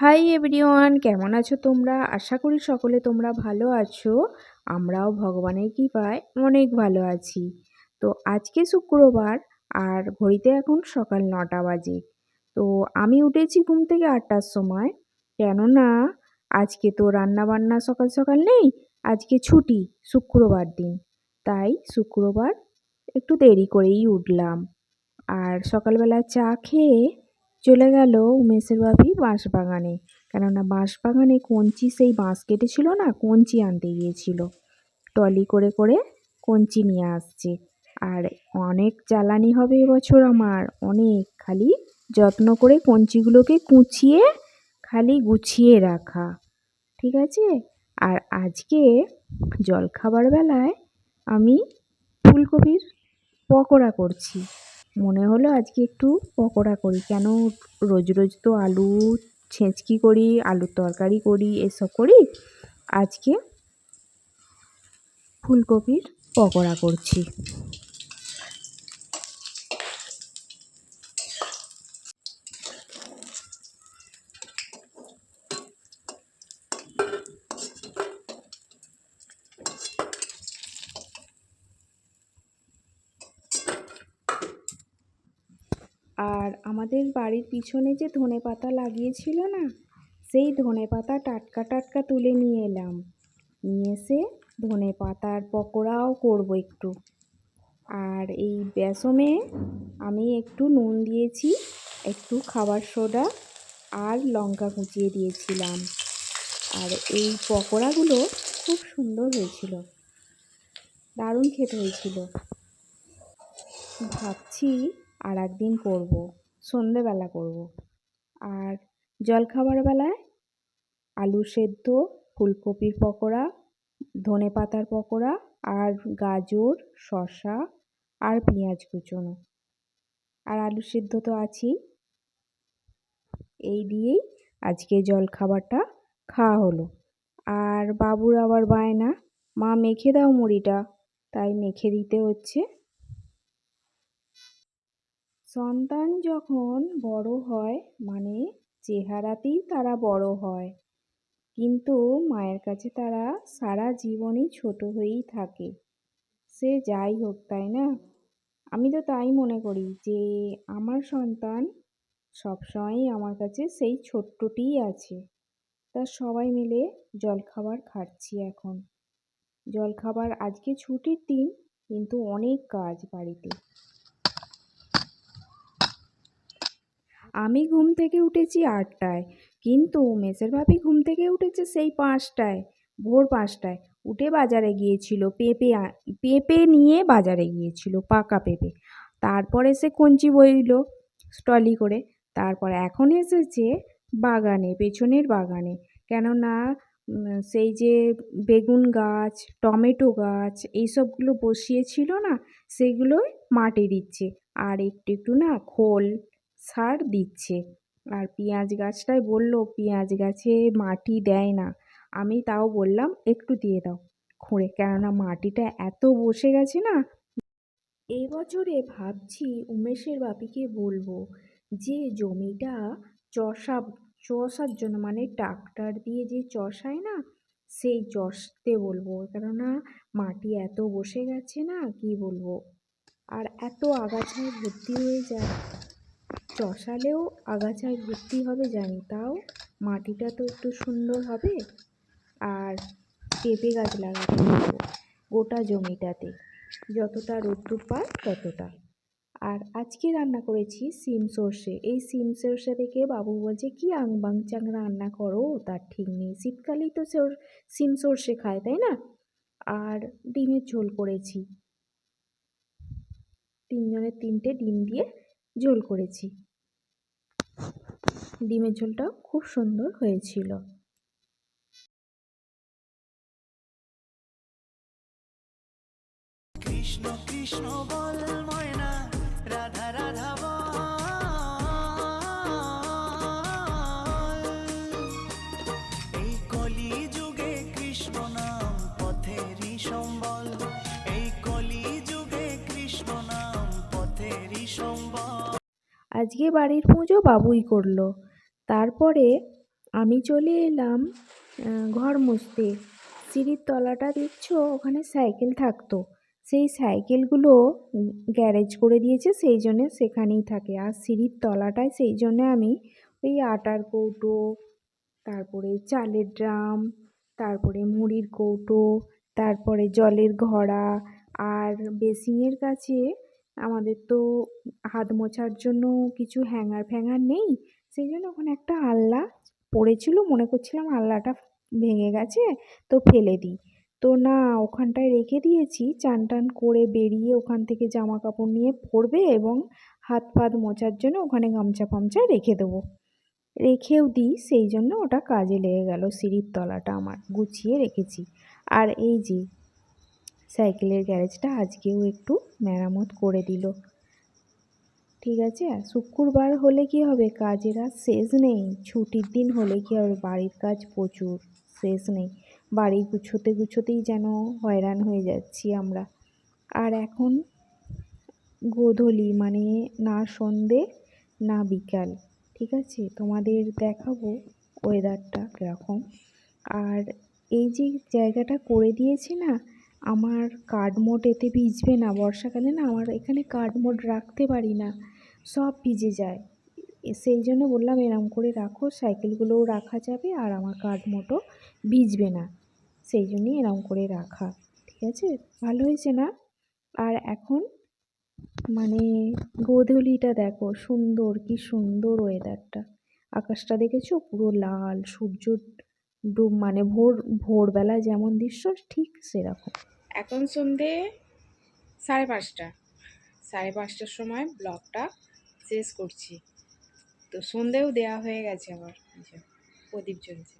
Hi everyone কেমন আছো তোমরা? আশা করি সকলে তোমরা ভালো আছো। আমরাও ভগবানের কৃপায় অনেক ভালো আছি। তো আজকে শুক্রবার, আর ঘড়িতে এখন সকাল নটা বাজে। তো আমি উঠেছি ঘুম থেকে আটটার সময়। কেননা, আজকে তো রান্না বান্না সকাল সকাল নেই, আজকে ছুটি, শুক্রবার দিন। তাই শুক্রবার একটু দেরি করেই উঠলাম। আর সকালবেলা চা খেয়ে চলে গেল উমেশের বাপি বাঁশ বাগানে কেননা বাঁশ বাগানে কঞ্চি সেই বাঁশ কেটেছিল না, কঞ্চি আনতে গিয়েছিল। টলি করে করে কঞ্চি নিয়ে আসছে। আর অনেক জ্বালানি হবে এবছর আমার। অনেক। খালি যত্ন করে কঞ্চিগুলোকে কুচিয়ে, খালি গুছিয়ে রাখা। ঠিক আছে? আর আজকে জলখাবার বেলায় আমি ফুলকপির পকোড়া করছি। মনে হলো আজকে একটু পকোড়া করি। কেন রোজ রোজ তো আলু ছেঁচকি করি, আলুর তরকারি করি, এসব করি। আজকে ফুলকপির পকোড়া করছি। আর আমাদের বাড়ির পিছনে যে ধনে পাতা লাগিয়েছিল না, সেই ধনে পাতা টাটকা টাটকা তুলে নিয়ে এলাম। নিয়ে এসে ধনে পাতার পকোড়াও করব একটু। আর এই বেসমে আমি একটু নুন দিয়েছি, একটু খাবার সোডা আর লঙ্কা কুচিয়ে দিয়েছিলাম। আর এই পকোড়াগুলো খুব সুন্দর হয়েছিল, দারুণ খেতে হয়েছিল। ভাবছি আর একদিন করব, সন্ধেবেলা করব। আর জলখাবার বেলায় আলু সেদ্ধ, ফুলকপির পকোড়া, ধনে পাতার পকোড়া আর গাজর, শসা আর পেঁয়াজ কুচোনো। আর আলু সেদ্ধ তো আছেই। এই দিয়েই আজকে জলখাবারটা খাওয়া হলো। আর বাবুর আবার বায়না, মা, মেখে দাও মুড়িটা। তাই মেখে দিতে হচ্ছে। সন্তান যখন বড় হয় মানে চেহারাতেই তারা বড় হয়। কিন্তু মায়ের কাছে তারা সারা জীবনই ছোট হয়েই থাকে। সে যাই হোক, তাই না? আমি তো তাই মনে করি যে, আমার সন্তান সবসময়ই আমার কাছে সেই ছোট্টটিই আছে। তা সবাই মিলে জলখাবার খাচ্ছি এখন। জলখাবার আজকে ছুটির দিন, কিন্তু অনেক কাজ বাড়িতে। আমি ঘুম থেকে উঠেছি আটটায়, কিন্তু মেসের ভাবি ঘুম থেকে উঠেছে সেই পাঁচটায়, ভোর পাঁচটায়। উঠে বাজারে গিয়েছিল, পেঁপে পেঁপে নিয়ে বাজারে গিয়েছিল, পাকা পেঁপে। তারপরে সে কঞ্চি বইল স্টলি করে। তারপর এখন এসেছে বাগানে, পেছনের বাগানে। কেননা সেই যে বেগুন গাছ, টমেটো গাছ, এইসবগুলো বসিয়েছিল না, সেগুলোই মাটি দিচ্ছে। আর একটু একটু না খোল সার দিচ্ছে। আর পেঁয়াজ গাছটায় বলল, পেঁয়াজ গাছে মাটি দেয় না। আমি তাও বললাম, একটু দিয়ে দাও খুঁড়ে। কেননা মাটিটা এত বসে গেছে না এই বছরে ভাবছি উমেশের বাপিকে বলব যে জমিটা চষা, চষার জন্য মানে ট্রাক্টর দিয়ে যে চষায় না, সেই চষতে বলব। কেননা মাটি এত বসে গেছে না, কি বলব? আর এত আগাছায় ভর্তি হয়ে যায়। চষালেও আগাছায় ভর্তি হবে, জানি তাও। মাটিটা তো একটু সুন্দর হবে। আর পেঁপে গাছ লাগাতে বলব গোটা জমিটাতে। যতটা রোদ্দুর পায় ততটা। আর আজকে রান্না করেছি সিম সর্ষে। এই সিম সর্ষে থেকে বাবু বলছে, কি আংবাং চাং রান্না করো? তার ঠিক নেই। শীতকালেই তো সিম সর্ষে খায়, তাই না? আর ডিমের ঝোল করেছি। তিনজনের তিনটে ডিম দিয়ে ঝোল করেছি। ডিমের ঝোলটাও খুব সুন্দর হয়েছিল। কৃষ্ণ কৃষ্ণ বল ময়না রাধা রাধা এই কলি যুগে কৃষ্ণ নাম পথেরই সম্বল। এই কলি যুগে কৃষ্ণ নাম পথেরই সম্বল। আজকে বাড়ির পুজো বাবুই করল। তারপরে আমি চলে এলাম ঘর মুছতে। সিঁড়ির তলাটা দেখছ? ওখানে সাইকেল থাকতো। সেই সাইকেলগুলো গ্যারেজ করে দিয়েছে, সেই জন্যে সেখানেই থাকে। আর সিঁড়ির তলাটায় সেই জন্যে আমি ওই আটার কৌটো, তারপরে চালের ড্রাম, তারপরে মুড়ির কৌটো, তারপরে জলের ঘড়া আর বেসিনের কাছে আমাদের তো হাত মোছার জন্য কিছু হ্যাঙ্গার ফ্যাঙ্গার নেই। সেই জন্য ওখানে একটা আলনা পড়েছিল। মনে করছিলাম আলনাটা ভেঙে গেছে, তো ফেলে দিই। তো না, ওখানটায় রেখে দিয়েছি। চান টান করে বেরিয়ে ওখান থেকে জামা কাপড় নিয়ে পরবে এবং হাত ফাত মোছার জন্য ওখানে গামছা ফামছা রেখে দেবো। রেখেও দিই, সেই জন্য ওটা কাজে লেগে গেল। সিঁড়ির তলাটা আমার গুছিয়ে রেখেছি। আর এই যে, সাইকেলের গ্যারেজটা আজকেও একটু মেরামত করে দিল। ঠিক আছে? শুক্রবার হলে কি হবে? কাজের আর শেষ নেই। ছুটির দিন হলে কি হবে? বাড়ির কাজ প্রচুর, শেষ নেই। বাড়ি গুছোতে গুছোতেই যেন হয়রান হয়ে যাচ্ছি আমরা। আর এখন গোধূলি মানে না সন্ধে, না বিকাল, ঠিক আছে? তোমাদের দেখাবো ওয়েদারটা কীরকম। আর এই যে জায়গাটা করে দিয়েছি না, আমার কাঠমোট এতে ভিজবে না। বর্ষাকালে না, আমার এখানে কাঠমোট রাখতে পারি না। সব ভিজে যায়। সেই জন্য বললাম, এরম করে রাখো, সাইকেলগুলোও রাখা যাবে আর আমার কাঠমোটও ভিজবে না। সেই জন্যই এরম করে রাখা। ঠিক আছে? ভালো হয়েছে না? আর এখন মানে গোধূলিটা দেখো, সুন্দর, কি সুন্দর ওয়েদারটা আকাশটা দেখেছ? পুরো লাল, সূর্য ডুব মানে ভোর, ভোরবেলা যেমন দৃশ্য, ঠিক সেরকম। এখন সন্ধে সাড়ে পাঁচটা। সাড়ে পাঁচটার সময় ব্লগটা শেষ করছি। তো সন্ধেও দেয়া হয়ে গেছে আমার প্রদীপ জ্বলছে।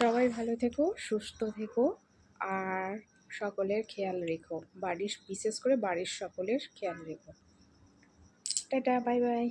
সবাই ভালো থেকো, সুস্থ থেকো, আর সকলের খেয়াল রেখো। বাড়ির, বিশেষ করে বাড়ির সকলের খেয়াল রেখো। Tata, bye bye.